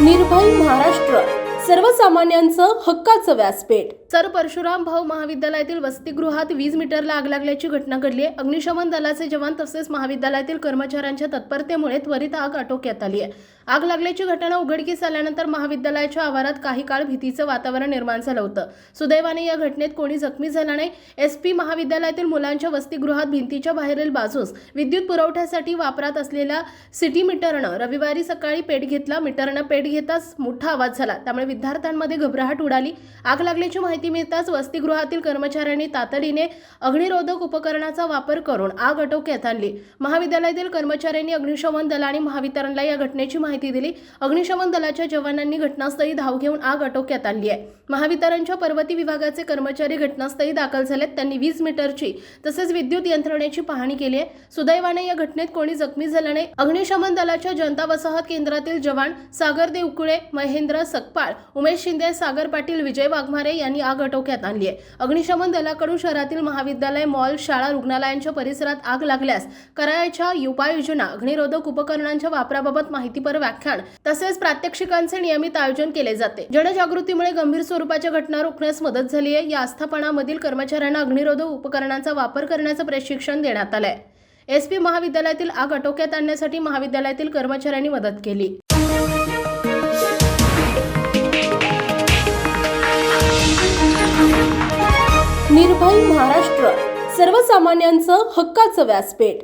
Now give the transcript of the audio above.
निर्भय महाराष्ट्र. सर्वसामान्यांचं हक्काचं व्यासपीठ. सर परशुराम भाऊ महाविद्यालयातील वसतिगृहात वीज मीटरला आग लागल्याची घटना घडली आहे. अग्निशमन दलाचे जवान तसेच महाविद्यालयातील कर्मचाऱ्यांच्या तत्परतेमुळे त्वरित आग आटोक्यात आली आहे. आग लागल्याची घटना उघडकीस आल्यानंतर महाविद्यालयाच्या आवारात काही काळ भीतीचं वातावरण निर्माण झालं होतं. सुदैवाने या घटनेत कोणी जखमी झाला नाही. एस पी महाविद्यालयातील मुलांच्या वसतिगृहात भिंतीच्या बाहेरील बाजूस विद्युत पुरवठ्यासाठी वापरात असलेल्या सिटी मीटरनं रविवारी सकाळी पेट घेतला. मीटरनं पेट घेताच मोठा आवाज झाला. त्यामुळे विद्यार्थ्यांमध्ये घबराहट उडाली. आग लागल्याची माहिती मिळताच वसतिगृहातील कर्मचाऱ्यांनी तातडीने अग्निरोधक उपकरणाचा वापर करून आग आटोक्यात आणली. महाविद्यालयातील कर्मचाऱ्यांनी अग्निशमन दल आणि महावितरणला या घटनेची माहिती दिली. अग्निशमन दलाच्या जवानांनी घटनास्थळी धाव घेऊन आग आटोक्यात आणली आहे. महावितरणच्या पर्वती विभागाचे कर्मचारी घटनास्थळी दाखल झालेत. त्यांनी वीज मीटरची तसेच विद्युत यंत्रणेची पाहणी केली आहे. सुदैवाने या घटनेत कोणी जखमी झालं नाही. अग्निशमन दलाच्या जनता वसाहत केंद्रातील जवान सागर देवकुळे महेंद्र सकपाळ उमेश शिंदे सागर पाटील विजय वाघमारे यांनी आग आटोक्यात आणली आहे. अग्निशमन दलाकडून शहरातील महाविद्यालय मॉल शाळा रुग्णालयांच्या परिसरात आग लागल्यास करायच्या उपाययोजना अग्निरोधक उपकरणांच्या वापराबाबत माहितीपर व्याख्यान. तसेच प्रात्यक्षिकांचे नियमित आयोजन केले जाते. जनजागृतीमुळे गंभीर स्वरूपाच्या घटना रोखण्यास मदत झाली आहे. या आस्थापनामधील कर्मचाऱ्यांना अग्निरोधक उपकरणांचा वापर करण्याचं प्रशिक्षण देण्यात आलंय. एस पी महाविद्यालयातील आग आटोक्यात आणण्यासाठी महाविद्यालयातील कर्मचाऱ्यांनी मदत केली. निर्भय महाराष्ट्र. सर्वसामान्यांचं हक्काचं व्यासपीठ.